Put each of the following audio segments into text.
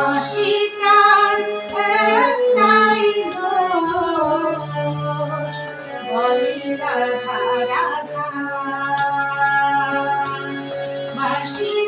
অস্বীকার একটাই দোষ। বলে রাধা রাধা বাসী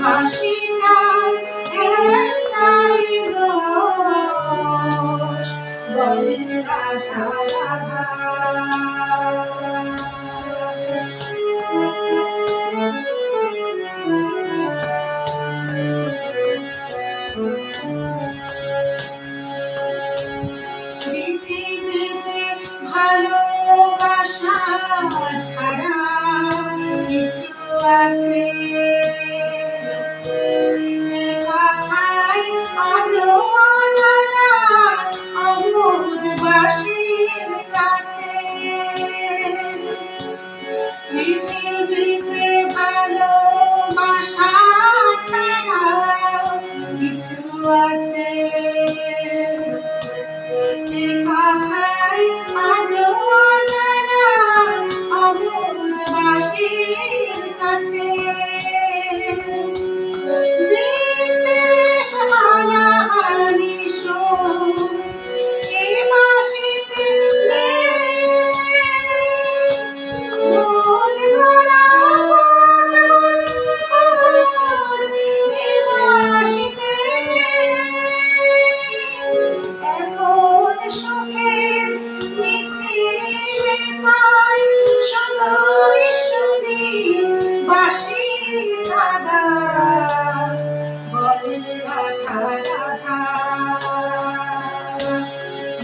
হাসিটার একটাই দোষ বলে ছাড়া কিছু আছে।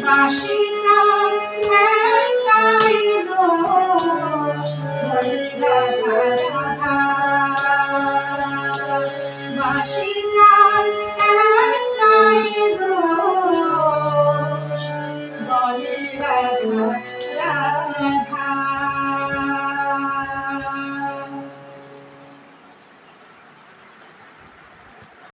বাসি